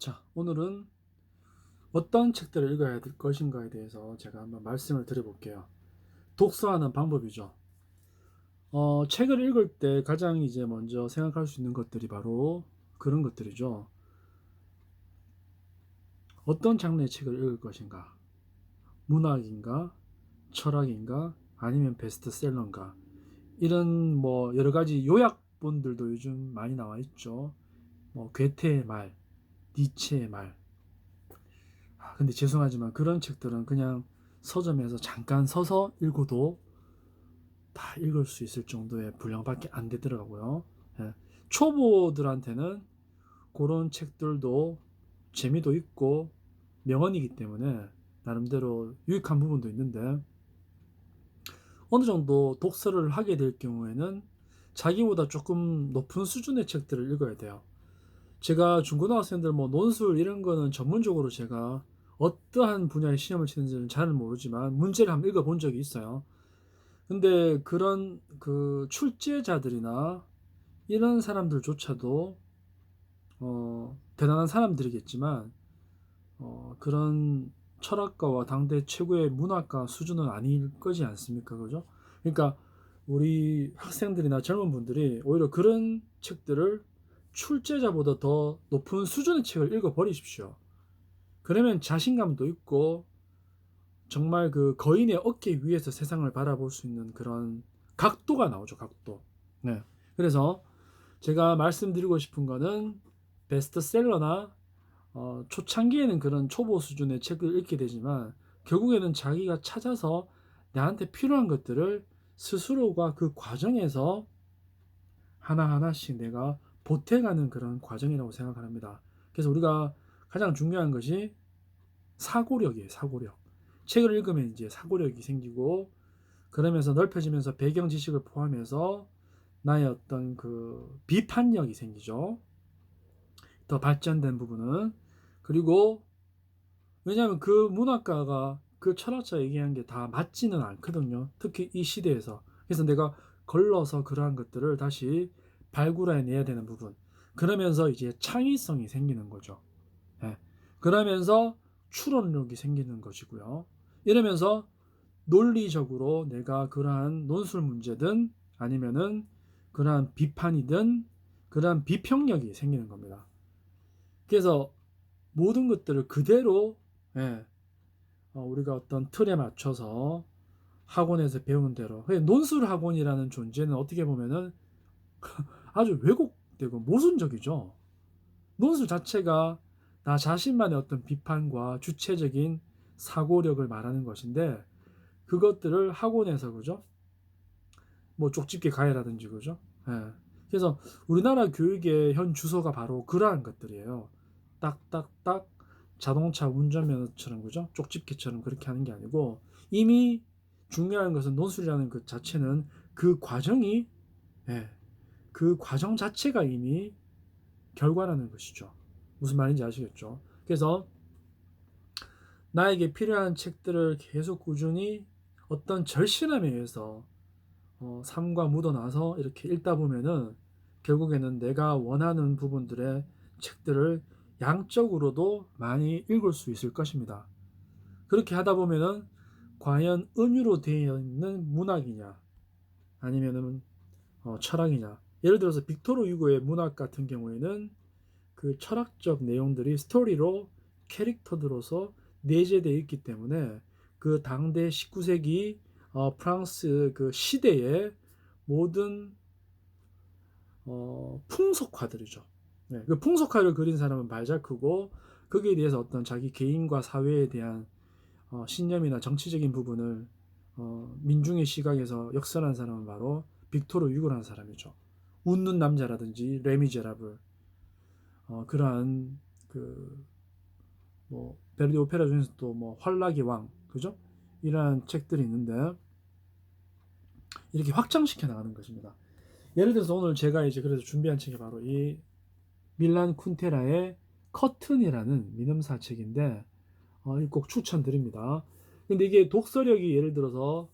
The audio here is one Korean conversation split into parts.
자, 오늘은 어떤 책들을 읽어야 될 것인가에 대해서 제가 한번 말씀을 드려볼게요. 독서하는 방법이죠. 어, 책을 읽을 때 가장 이제 먼저 생각할 수 있는 것들이 바로 그런 것들이죠. 어떤 장르의 책을 읽을 것인가? 문학인가? 철학인가? 아니면 베스트셀러인가? 이런 뭐 여러 가지 요약본들도 요즘 많이 나와 있죠. 뭐 괴테의 말, 니체의 말. 아, 근데 죄송하지만 그런 책들은 그냥 서점에서 잠깐 서서 읽어도 다 읽을 수 있을 정도의 분량밖에 안 되더라고요. 예. 초보들한테는 그런 책들도 재미도 있고 명언이기 때문에 나름대로 유익한 부분도 있는데 어느 정도 독서를 하게 될 경우에는 자기보다 조금 높은 수준의 책들을 읽어야 돼요. 제가 중고등학생들 뭐 논술 이런 거는 전문적으로 제가 어떠한 분야의 시험을 치는지는 잘 모르지만 문제를 한번 읽어본 적이 있어요. 근데 그런 그 출제자들이나 이런 사람들조차도 어, 대단한 사람들이겠지만 어, 그런 철학가와 당대 최고의 문학가 수준은 아닐 거지 않습니까? 그죠? 그러니까 우리 학생들이나 젊은 분들이 오히려 그런 책들을 출제자보다 더 높은 수준의 책을 읽어 버리십시오. 그러면 자신감도 있고 정말 그 거인의 어깨 위에서 세상을 바라볼 수 있는 그런 각도가 나오죠, 각도. 네. 그래서 제가 말씀드리고 싶은 거는 베스트셀러나 어, 초창기에는 그런 초보 수준의 책을 읽게 되지만 결국에는 자기가 찾아서 나한테 필요한 것들을 스스로가 그 과정에서 하나하나씩 내가 보태가는 그런 과정이라고 생각합니다. 그래서 우리가 가장 중요한 것이 사고력이에요, 사고력. 책을 읽으면 이제 사고력이 생기고 그러면서 넓혀지면서 배경 지식을 포함해서 나의 어떤 그 비판력이 생기죠. 더 발전된 부분은 그리고 왜냐하면 그 문학가가 그 철학자 얘기한 게 다 맞지는 않거든요. 특히 이 시대에서. 그래서 내가 걸러서 그러한 것들을 다시 발굴해 내야 되는 부분. 그러면서 이제 창의성이 생기는 거죠. 예. 그러면서 추론력이 생기는 것이고요. 이러면서 논리적으로 내가 그러한 논술 문제든 아니면은 그러한 비판이든 그러한 비평력이 생기는 겁니다. 그래서 모든 것들을 그대로 예, 어, 우리가 어떤 틀에 맞춰서 학원에서 배운 대로 논술 학원이라는 존재는 어떻게 보면은 아주 왜곡되고 모순적이죠. 논술 자체가 나 자신만의 어떤 비판과 주체적인 사고력을 말하는 것인데 그것들을 학원에서 그죠? 뭐 쪽집게 가해라든지 그죠? 예. 그래서 우리나라 교육의 현 주소가 바로 그러한 것들이에요. 딱딱딱 자동차 운전면허처럼 그죠? 쪽집게처럼 그렇게 하는 게 아니고 이미 중요한 것은 논술이라는 그 자체는 그 과정이 예, 그 과정 자체가 이미 결과라는 것이죠. 무슨 말인지 아시겠죠? 그래서 나에게 필요한 책들을 계속 꾸준히 어떤 절실함에 의해서 어, 삶과 묻어나서 이렇게 읽다 보면은 결국에는 내가 원하는 부분들의 책들을 양적으로도 많이 읽을 수 있을 것입니다. 그렇게 하다 보면은 과연 은유로 되어 있는 문학이냐 아니면은 어, 철학이냐 예를 들어서 빅토르 유고의 문학 같은 경우에는 그 철학적 내용들이 스토리로 캐릭터들로서 내재되어 있기 때문에 그 당대 19세기 어, 프랑스 그 시대의 모든 어, 풍속화들이죠. 네, 그 풍속화를 그린 사람은 발자크고 거기에 대해서 어떤 자기 개인과 사회에 대한 어, 신념이나 정치적인 부분을 어, 민중의 시각에서 역설한 사람은 바로 빅토르 유고라는 사람이죠. 웃는 남자라든지 레미제라블 어, 그러한 그뭐 베르디 오페라 중에서 또뭐 활락의 왕 그죠? 이러한 책들이 있는데 이렇게 확장시켜 나가는 것입니다. 예를 들어서 오늘 제가 이제 그래서 준비한 책이 바로 이 밀란 쿤테라의 커튼이라는 민음사 책인데 어, 꼭 추천드립니다. 근데 이게 독서력이 예를 들어서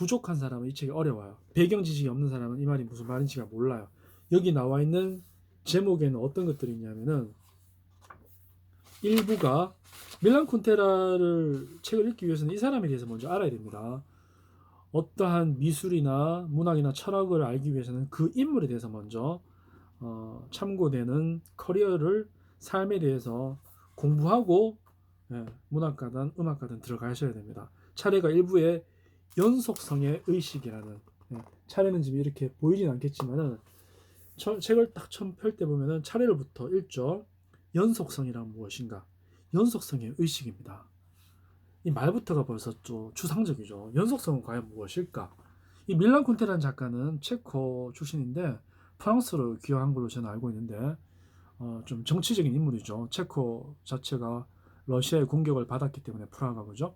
부족한 사람은 이 책이 어려워요. 배경 지식이 없는 사람은 이 말이 무슨 말인지가 몰라요. 여기 나와 있는 제목에는 어떤 것들이 있냐면은 일부가 밀란 콘테라를 책을 읽기 위해서는 이 사람에 대해서 먼저 알아야 됩니다. 어떠한 미술이나 문학이나 철학을 알기 위해서는 그 인물에 대해서 먼저 어, 참고되는 커리어를 삶에 대해서 공부하고 예, 문학가든 음악가든 들어가셔야 됩니다. 차례가 일부의 연속성의 의식이라는 예, 차례는 지금 이렇게 보이진 않겠지만은 처- 책을 딱 처음 펼 때 보면은 차례로부터 1절 연속성이란 무엇인가? 연속성의 의식입니다. 이 말부터가 벌써 좀 추상적이죠. 연속성은 과연 무엇일까? 이 밀란 콘테라는 작가는 체코 출신인데 프랑스로 귀화한 걸로 저는 알고 있는데 어, 좀 정치적인 인물이죠. 체코 자체가 러시아의 공격을 받았기 때문에 프라하가 그죠?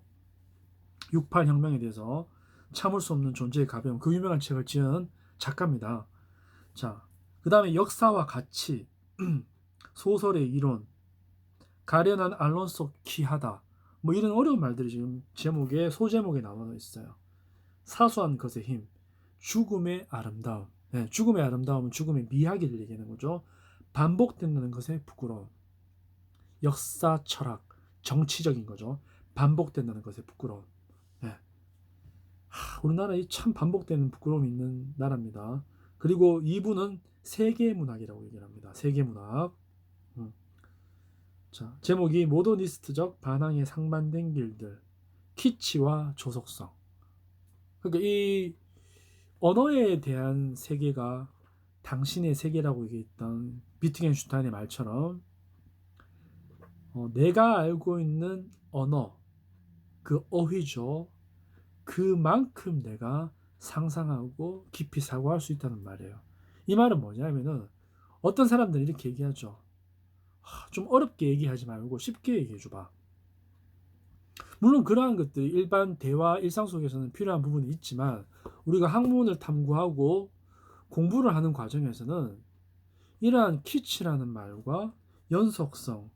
68 혁명에 대해서 참을 수 없는 존재의 가벼움 그 유명한 책을 지은 작가입니다. 자, 그 다음에 역사와 가치, 소설의 이론, 가련한 알론소 키하다 뭐 이런 어려운 말들이 지금 제목에 소제목에 나와 있어요. 사소한 것의 힘, 죽음의 아름다움. 네, 죽음의 아름다움은 죽음의 미학을 얘기하는 거죠. 반복된다는 것의 부끄러움. 역사, 철학, 정치적인 거죠. 반복된다는 것의 부끄러움. 우리나라에 참 반복되는 부끄러움이 있는 나라입니다. 그리고 2부는 세계문학이라고 얘기를 합니다. 세계문학. 음. 자, 제목이 모더니스트적 반항에 상반된 길들, 키치와 조속성. 그러니까 이 언어에 대한 세계가 당신의 세계라고 얘기했던 비트겐슈타인의 말처럼 어, 내가 알고 있는 언어, 그 어휘죠. 그만큼 내가 상상하고 깊이 사고할 수 있다는 말이에요. 이 말은 뭐냐면은 어떤 사람들은 이렇게 얘기하죠. 하, 좀 어렵게 얘기하지 말고 쉽게 얘기해 줘봐. 물론 그러한 것들이 일반 대화 일상 속에서는 필요한 부분이 있지만 우리가 학문을 탐구하고 공부를 하는 과정에서는 이러한 키치라는 말과 연속성,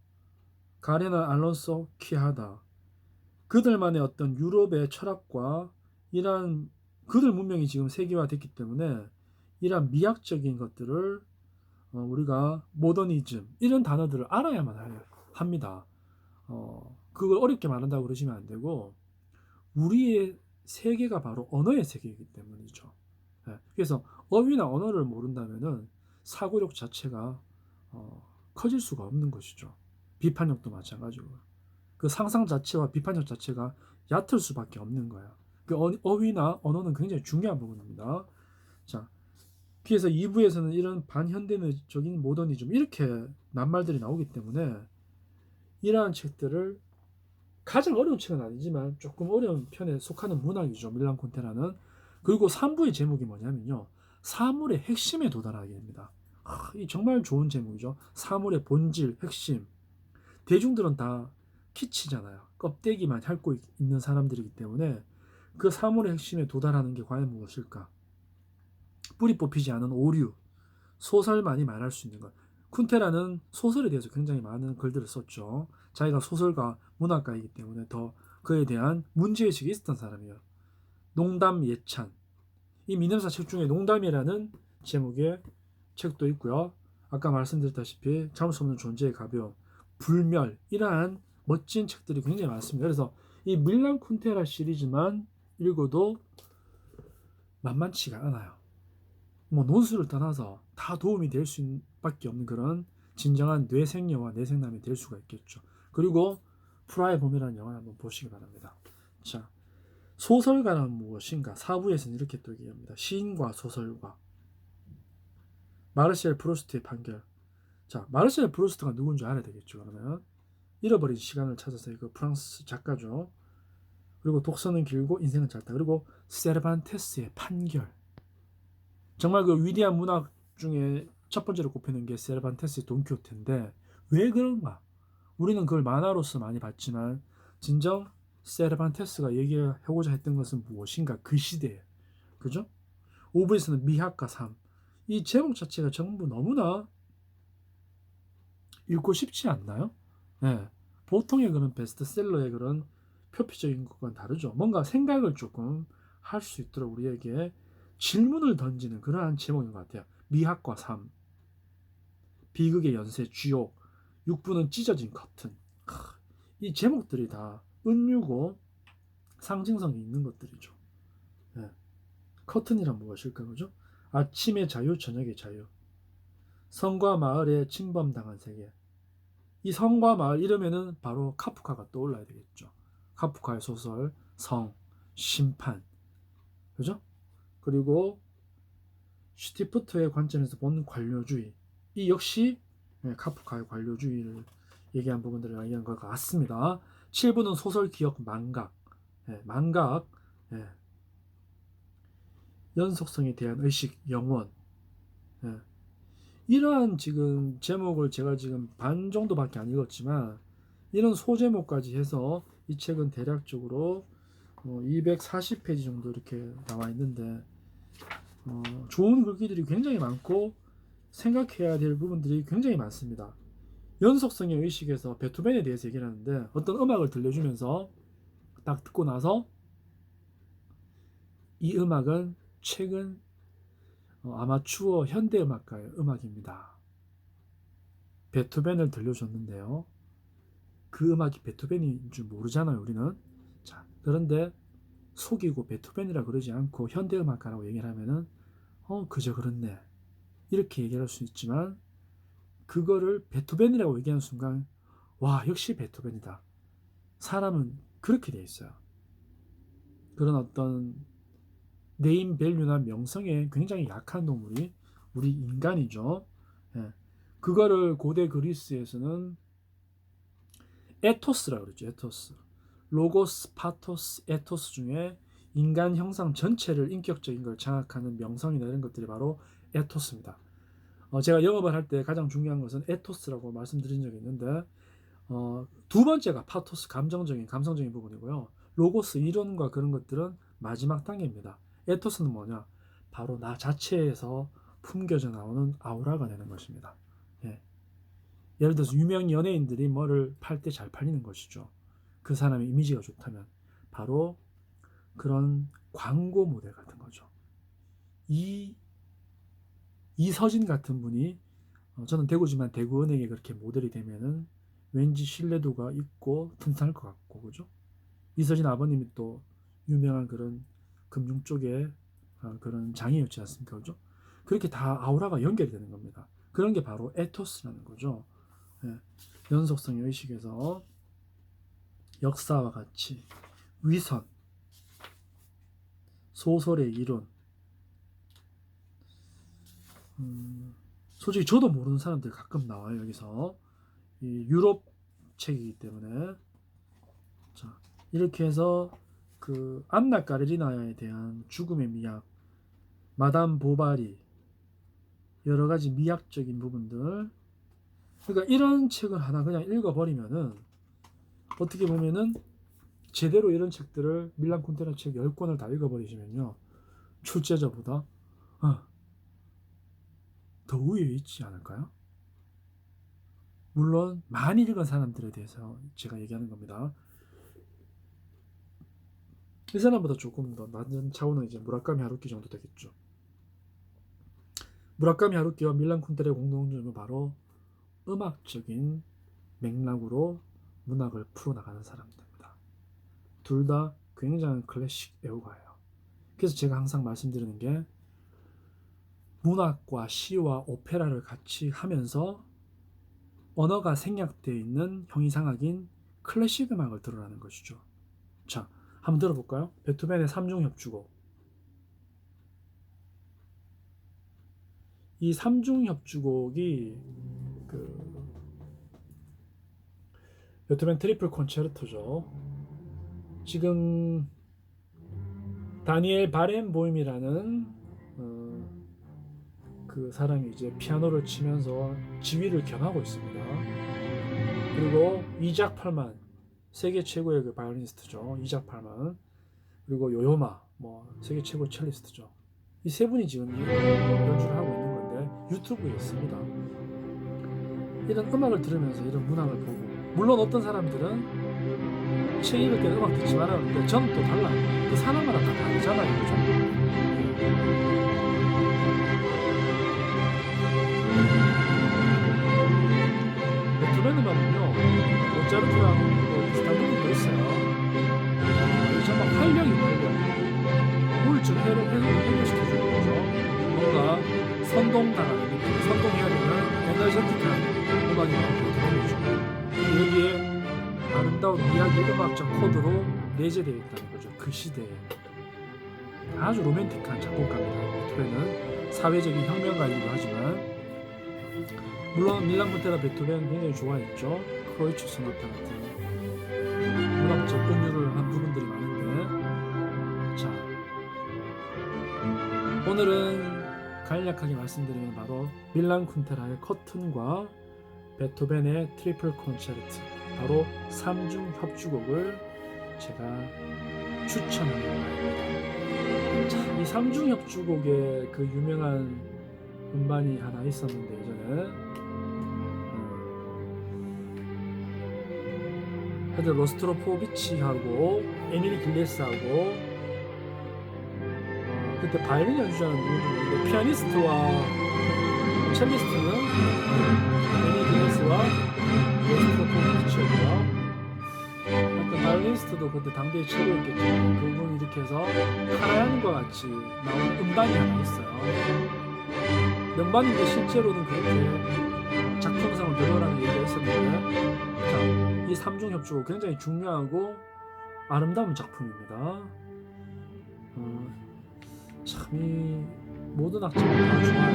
가레나 알론소 키하다 그들만의 어떤 유럽의 철학과 이러한 그들 문명이 지금 세계화됐기 때문에 이러한 미학적인 것들을 어, 우리가 모더니즘 이런 단어들을 알아야만 할- 합니다. 어, 그걸 어렵게 말한다고 그러시면 안 되고 우리의 세계가 바로 언어의 세계이기 때문이죠. 예, 그래서 어휘나 언어를 모른다면은 사고력 자체가 어, 커질 수가 없는 것이죠. 비판력도 마찬가지고 그 상상 자체와 비판력 자체가 얕을 수밖에 없는 거예요. 그 어- 어휘나 언어는 굉장히 중요한 부분입니다. 자, 그래서 2부에서는 이런 반현대적인 모더니즘 이렇게 낱말들이 나오기 때문에 이러한 책들을 가장 어려운 책은 아니지만 조금 어려운 편에 속하는 문학이죠. 밀란 콘테라는. 그리고 3부의 제목이 뭐냐면요. 사물의 핵심에 도달하게 됩니다. 아, 이 정말 좋은 제목이죠. 사물의 본질, 핵심. 대중들은 다 키치잖아요. 껍데기만 핥고 있- 있는 사람들이기 때문에 그 사물의 핵심에 도달하는 게 과연 무엇일까? 뿌리 뽑히지 않은 오류, 소설만이 말할 수 있는 것. 쿤테라는 소설에 대해서 굉장히 많은 글들을 썼죠. 자기가 소설가, 문학가이기 때문에 더 그에 대한 문제의식이 있었던 사람이에요. 농담 예찬. 이 미nem사 책 중에 농담이라는 제목의 책도 있고요. 아까 말씀드렸다시피 참을 수 없는 존재의 가벼움, 불멸 이러한 멋진 책들이 굉장히 많습니다. 그래서 이 밀란 쿤테라 시리즈만 읽어도 만만치가 않아요. 뭐 논술을 떠나서 다 도움이 될 수밖에 없는 그런 진정한 뇌생녀와 내생남이 될 수가 있겠죠. 그리고 프라의 봄이라는 영화를 한번 보시기 바랍니다. 자, 소설가는 무엇인가? 사부에서는 이렇게 또 얘기합니다. 시인과 소설가. 마르셀 프로스트의 판결. 자, 마르셀 프로스트가 누군지 알아야 되겠죠. 그러면 잃어버린 시간을 찾아서 이거 프랑스 작가죠. 그리고 독서는 길고 인생은 짧다. 그리고 세르반테스의 판결. 정말 그 위대한 문학 중에 첫 번째로 꼽히는 게 세르반테스의 돈키호테인데 왜 그런가? 우리는 그걸 만화로서 많이 봤지만 진정 세르반테스가 얘기하고자 했던 것은 무엇인가? 그 시대에. 그죠? 오브에서는 미학과 삶. 이 제목 자체가 전부 너무나 읽고 싶지 않나요? 네. 보통의 그런 베스트셀러의 그런 표피적인 것과는 다르죠. 뭔가 생각을 조금 할 수 있도록 우리에게 질문을 던지는 그러한 제목인 것 같아요. 미학과 삶, 비극의 연쇄, 쥐욕, 육부는 찢어진 커튼. 이 제목들이 다 은유고 상징성이 있는 것들이죠. 예. 커튼이란 무엇일까 그죠? 아침의 자유, 저녁의 자유. 성과 마을에 침범당한 세계. 이 성과 마을 이러면은 바로 카프카가 떠올라야 되겠죠. 카프카의 소설 성, 심판. 그죠? 그리고 슈티프트의 관점에서 본 관료주의. 이 역시 예, 카프카의 관료주의를 얘기한 부분들을 얘기한 것 같습니다. 7부는 소설 기억 망각. 예, 망각. 예. 연속성에 대한 의식, 영원. 예. 이러한 지금 제목을 제가 지금 반 정도밖에 안 읽었지만 이런 소제목까지 해서 이 책은 대략적으로 어, 240페이지 정도 이렇게 나와 있는데 어, 좋은 글귀들이 굉장히 많고 생각해야 될 부분들이 굉장히 많습니다. 연속성의 의식에서 베토벤에 대해서 얘기를 하는데 어떤 음악을 들려주면서 딱 듣고 나서 이 음악은 최근 어, 아마추어 현대 음악가의 음악입니다. 베토벤을 들려줬는데요. 그 음악이 베토벤인 줄 모르잖아요, 우리는. 자, 그런데 속이고 베토벤이라 그러지 않고 현대 음악가라고 얘기를 하면은 어, 그저 그렇네. 이렇게 얘기할 수 있지만 그거를 베토벤이라고 얘기하는 순간 와, 역시 베토벤이다. 사람은 그렇게 돼 있어요. 그런 어떤 네임 밸류나 명성에 굉장히 약한 동물이 우리 인간이죠. 예. 그거를 고대 그리스에서는 에토스라고 그러죠. 에토스. 로고스, 파토스, 에토스 중에 인간 형상 전체를 인격적인 걸 장악하는 명성이나 이런 것들이 바로 에토스입니다. 어, 제가 영업을 할 때 가장 중요한 것은 에토스라고 말씀드린 적이 있는데 어, 두 번째가 파토스 감정적인 감성적인 부분이고요. 로고스 이론과 그런 것들은 마지막 단계입니다. 에토스는 뭐냐? 바로 나 자체에서 품겨져 나오는 아우라가 되는 것입니다. 예. 예를 들어서 유명 연예인들이 뭐를 팔 때 잘 팔리는 것이죠. 그 사람의 이미지가 좋다면 바로 그런 광고 모델 같은 거죠. 이 이서진 같은 분이 어, 저는 대구지만 대구은행에 그렇게 모델이 되면은 왠지 신뢰도가 있고 튼튼할 것 같고 그죠? 이서진 아버님이 또 유명한 그런 금융 쪽에 어, 그런 장이었지 않습니까? 그죠? 그렇게 다 아우라가 연결이 되는 겁니다. 그런 게 바로 에토스라는 거죠. 예, 연속성의 의식에서 역사와 같이 위선, 소설의 이론, 음, 솔직히 저도 모르는 사람들 가끔 나와요 여기서 이 유럽 책이기 때문에 자 이렇게 해서 그 안나 까레리나에 대한 죽음의 미학, 마담 보바리 여러 가지 미학적인 부분들 그러니까 이런 책을 하나 그냥 읽어버리면은 어떻게 보면은 제대로 이런 책들을 밀란 콘테나 책 10권을 다 읽어버리시면요 출제자보다 어, 더 우위에 있지 않을까요? 물론 많이 읽은 사람들에 대해서 제가 얘기하는 겁니다. 이 사람보다 조금 더 낮은 차원은 이제 무라카미 하루키 정도 되겠죠. 무라카미 하루키와 밀란 쿤테레의 공통점은 바로 음악적인 맥락으로 문학을 풀어나가는 사람들입니다. 둘 다 굉장한 클래식 애호가예요. 그래서 제가 항상 말씀드리는 게 문학과 시와 오페라를 같이 하면서 언어가 생략되어 있는 형이상학인 클래식 음악을 들으라는 것이죠. 자, 한번 들어볼까요? 베토벤의 삼중 협주곡. 이 삼중 협주곡이 그 베토벤 트리플 콘체르토죠. 지금 다니엘 바렌보임이라는 어, 그 사람이 이제 피아노를 치면서 지휘를 겸하고 있습니다. 그리고 이작 팔만 세계 최고의 그 바이올리니스트죠. 이작 팔만 그리고 요요마 뭐 세계 최고 첼리스트죠. 이 세 분이 지금 연주를 하고 있는 건데 유튜브에 있습니다. 이런 음악을 들으면서 이런 문학을 보고 물론 어떤 사람들은 책 읽을 때 음악 듣지 말아야 하는데 저는 또 달라요. 그 사람마다 다 다르잖아요. 내재되어 있다는 거죠. 그 시대에 아주 로맨틱한 작곡가입니다. 베토벤은 사회적인 혁명가이기도 하지만 물론 밀란 콘테라 베토벤 굉장히 좋아했죠. 크로이츠 소나타 같은 문학적 은유를 한 부분들이 많은데 자 오늘은 간략하게 말씀드리면 바로 밀란 쿤테라의 커튼과 베토벤의 트리플 콘체르트 바로 3중 협주곡을 제가 추천하는 바입니다. 자, 이 3중 협주곡의 그 유명한 음반이 하나 있었는데 예전에 음, 하여튼 로스트로포비치하고 에밀리 글레스하고 어, 그때 바이올린 연주자는 누군지 모르겠는데 피아니스트와 첼리스트는 에밀리 글레스와 로스트로포비치였고요 바이올리니스트도 그때 당대의 최고였겠지만 그분이 이렇게 해서 카라얀과 같이 나온 음반이 하나 있어요. 음반인데 실제로는 그렇게 작품성을 별로라는 얘기가 있었는데 자, 이 3중 협주곡 굉장히 중요하고 아름다운 작품입니다. 어, 참이 모든 악장이 다 좋아요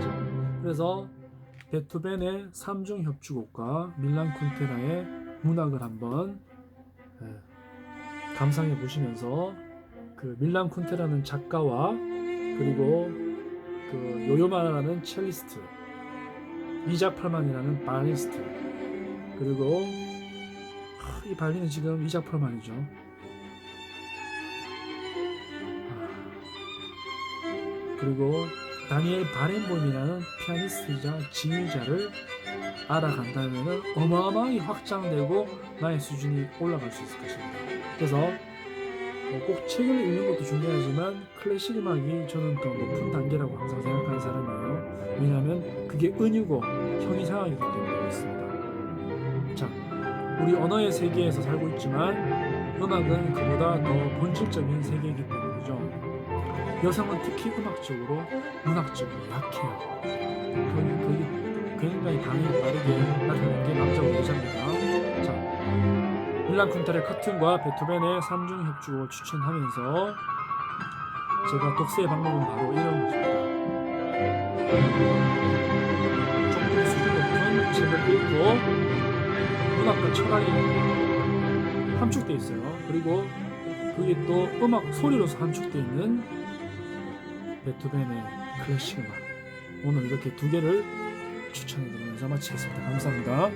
자, 그래서 베토벤의 3중 협주곡과 밀란 쿤테라의 문학을 한번 예, 감상해 보시면서 그 밀란 쿤테라는 작가와 그리고 그 요요마라는 첼리스트 이작 팔만이라는 바리스트 그리고 하, 이 발리는 지금 이작 팔만이죠. 아, 그리고 다니엘 바렌보임이라는 피아니스트이자 지휘자를 알아간다면 어마어마하게 확장되고 나의 수준이 올라갈 수 있을 것입니다. 그래서 어, 꼭 책을 읽는 것도 중요하지만 클래식 음악이 저는 더 높은 단계라고 항상 생각하는 사람이에요. 왜냐하면 그게 은유고 형이상하기 때문에 그렇습니다. 자, 우리 언어의 세계에서 살고 있지만 음악은 그보다 더 본질적인 세계이기 때문이죠. 여성은 특히 음악적으로 문학적으로 약해요. 거기, 거기 굉장히 반응이 빠르게 나타나는 게 남자고 여자입니다. 자, 밀란 쿤테의 커튼과 베토벤의 3중 협주곡을 추천하면서 제가 독서의 방법은 바로 이런 것입니다. 조금 수준 높은 책을 읽고 문학과 철학이 함축되어 있어요. 그리고 그게 또 음악 소리로서 함축되어 있는 베토벤의 클래식 음악 오늘 이렇게 두 개를 추천해드리면서 마치겠습니다. 감사합니다.